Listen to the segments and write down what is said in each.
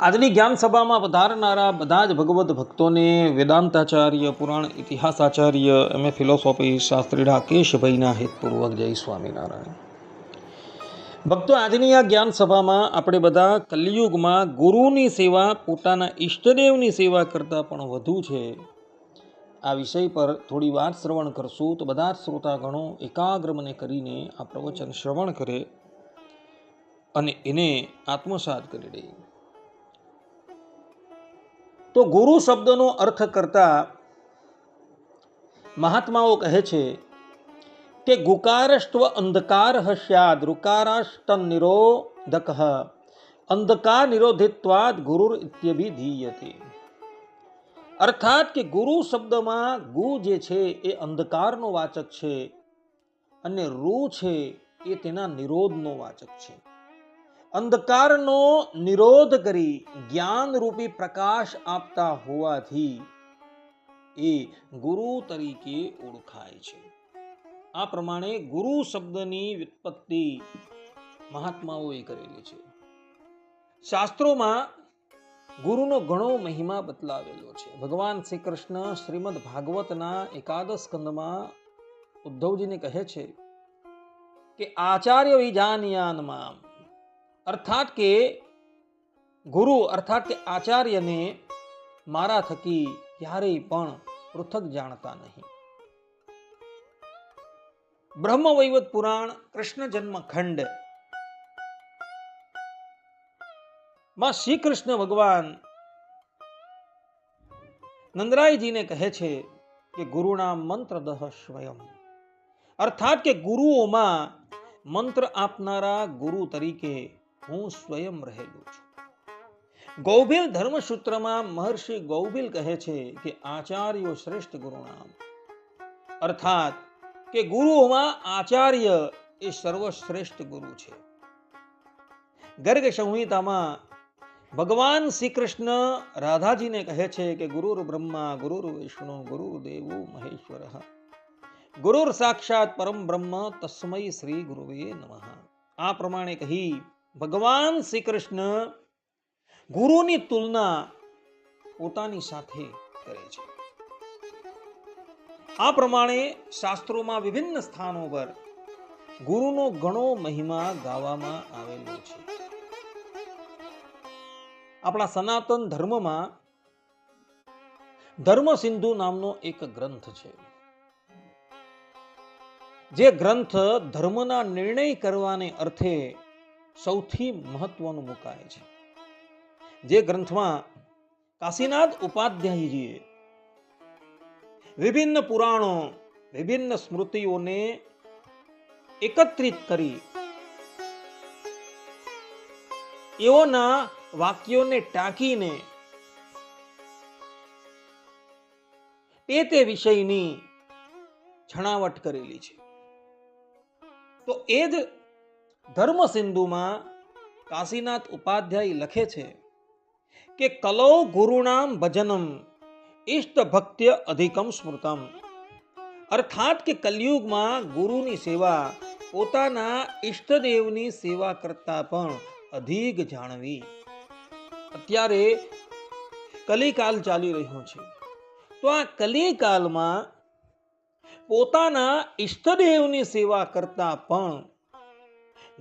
આજની જ્ઞાન સભામાં વધારનારા બધા જ ભગવદ્ ભક્તોને વેદાંતાચાર્ય, પુરાણ ઇતિહાસાચાર્ય, એમ એ ફિલોસોફી શાસ્ત્રી રાકેશભાઈના હિતપૂર્વક જય સ્વામિનારાયણ. ભક્તો, આજની આ જ્ઞાન સભામાં આપણે બધા કલિયુગમાં ગુરુની સેવા, પોતાના ઈષ્ટદેવની સેવા કરતાં પણ વધુ છે. આ વિષય પર થોડી વાર શ્રવણ કરશું તો બધા જ શ્રોતાગણો એકાગ્ર મને કરીને આ પ્રવચન શ્રવણ કરે અને એને આત્મસાત કરી દે તો ગુરુ શબ્દનો અર્થ કરતા મહાત્માઓ કહે છે કે ગુકારસ્ત્વ અંધકાર સ્યાદ રુકારાષ્ટ નિરોધક અંધકાર નિરોધિત્વાદ ગુરુર ઇત્યભિધીયતે. અર્થાત કે ગુરુ શબ્દમાં ગુ જે છે એ અંધકારનો વાચક છે અને રૂ છે એ તેના નિરોધનો વાચક છે. અંધકારનો નિરોધ કરી જ્ઞાન રૂપી પ્રકાશ આપતા હોવાથી એ ગુરુ તરીકે ઓળખાય છે. આ પ્રમાણે ગુરુ શબ્દની વ્યુત્પત્તિ મહાત્માઓએ કરેલી છે. શાસ્ત્રોમાં ગુરુનો ઘણો મહિમા બતલાવેલો છે. ભગવાન શ્રી કૃષ્ણ શ્રીમદ ભાગવતના એકાદશ સ્કંદમાં ઉદ્ધવજીને કહે છે કે, આચાર્ય વિજાનિયાનમાં અર્થાત કે ગુરુ અર્થાત કે આચાર્યને મારા થકી ક્યારેય પણ પૃથક જાણતા નહીં. બ્રહ્મ વૈવત પુરાણ કૃષ્ણ જન્મ ખંડ. માં શ્રી કૃષ્ણ ભગવાન નંદરાયજીને કહે છે કે ગુરુના મંત્ર દહ સ્વયં. અર્થાત કે ગુરુઓમાં મંત્ર આપનારા ગુરુ તરીકે હું સ્વયં રહેલું છું. ગૌભીલ ધર્મસૂત્રમાં મહર્ષિ ગૌભીલ કહે છે કે આચાર્યો શ્રેષ્ઠ ગુરુણામ અર્થાત કે ગુરુઓમાં આચાર્ય એ સર્વશ્રેષ્ઠ ગુરુ છે. ગર્ગ સંહિતામાં ભગવાન શ્રી કૃષ્ણ રાધાજીને કહે છે કે ગુરુર બ્રહ્મા, ગુરુર વિષ્ણુ, ગુરુર દેવો, મહેશ્વર. ગુરુર સાક્ષાત પરમ બ્રહ્મ તસ્મય શ્રી ગુરુવે નમઃ. આ પ્રમાણે કહી ભગવાન શ્રી કૃષ્ણ ગુરુની તુલના પોતાની સાથે કરે છે. આ પ્રમાણે શાસ્ત્રોમાં વિભિન્ન સ્થાનો પર ગુરુનો ઘણો મહિમા ગાવામાં આવેલો છે. આપણા સનાતન ધર્મમાં ધર્મ સિંધુ નામનો એક ગ્રંથ છે. જે ગ્રંથ ધર્મના નિર્ણય કરવાને અર્થે સૌથી મહત્વનું મુકાય છે. જે ગ્રંથમાં કાશીનાથ ઉપાધ્યાયજીએ વિભિન્ન પુરાણો, વિભિન્ન સ્મૃતિઓને એકત્રિત કરી એઓના વાક્યોને ટાંકીને તે તે વિષયની છણાવટ કરેલી છે. તો એ જ ધર્મ સિંધુમાં કાશીનાથ ઉપાધ્યાય લખે છે કે કલો ગુરુણામ ભજનમ ઇષ્ટ ભક્ત્ય અધિકમ સ્મૃતમ. અર્થાત કે કલયુગમાં ગુરુની સેવા પોતાના ઈષ્ટદેવની સેવા કરતા પણ અધિક જાણવી. અત્યારે કલિકાલ ચાલી રહ્યો છે. તો આ કલિકાલમાં પોતાના ઈષ્ટદેવની સેવા કરતા પણ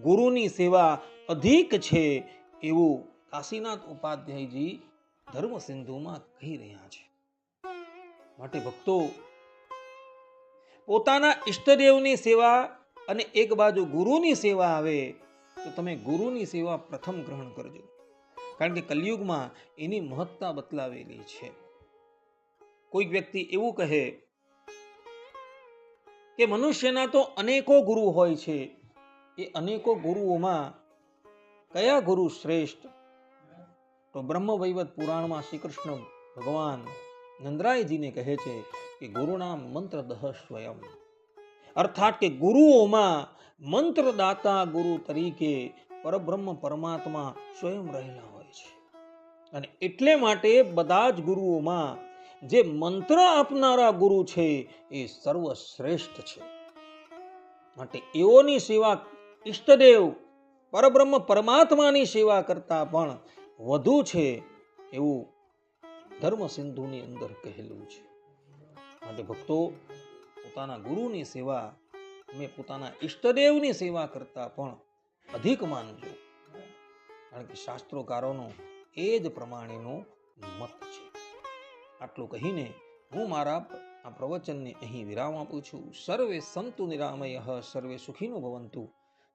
ગુરુની સેવા અધિક છે એવું કાશીનાથ ઉપાધ્યાયજી ધર્મ સિંધુમાં કહી રહ્યા છે. માટે ભક્તો, પોતાના ઈષ્ટદેવની સેવા અને એક બાજુ ગુરુની સેવા આવે તો તમે ગુરુની સેવા પ્રથમ ગ્રહણ કરજો. કારણ કે કલયુગમાં એની મહત્તા બતલાવેલી છે. કોઈક વ્યક્તિ એવું કહે કે મનુષ્યના તો અનેકો ગુરુ હોય છે એ અનેકો ગુરુઓમાં કયા ગુરુ શ્રેષ્ઠ? તો બ્રહ્મ વૈવત પુરાણમાં શ્રી કૃષ્ણ ભગવાન નંદરાયજીને કહે છે કે ગુરુના મંત્ર દહ સ્વયં. અર્થાત કે ગુરુઓમાં મંત્રદાતા ગુરુ તરીકે પરબ્રહ્મ પરમાત્મા સ્વયં રહેલા હોય છે. અને એટલે માટે બધા જ ગુરુઓમાં જે મંત્ર આપનારા ગુરુ છે એ સર્વશ્રેષ્ઠ છે. માટે એઓની સેવા ઈષ્ટદેવ પરબ્રહ્મ પરમાત્માની સેવા કરતા પણ વધુ છે એવું ધર્મ સિંધુની અંદર કહેલું છે. માટે ભક્તો પોતાના ગુરુની સેવા, અમે પોતાના ઈષ્ટદેવની સેવા કરતા પણ અધિક માનજો. કારણ કે શાસ્ત્રોકારોનો એ જ પ્રમાણેનો મત છે. આટલું કહીને હું મારા આ પ્રવચનને અહીં વિરામ આપું છું. સર્વે સંતુ નિરામય, સર્વે સુખીનું ભવંતુ.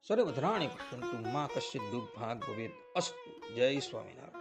સર્વધ્રાણી પશ્યંતુ મા કશ્ચિત દુર્ભાગ ભવેદ અસ્તુ. જય સ્વામિનારાયણ.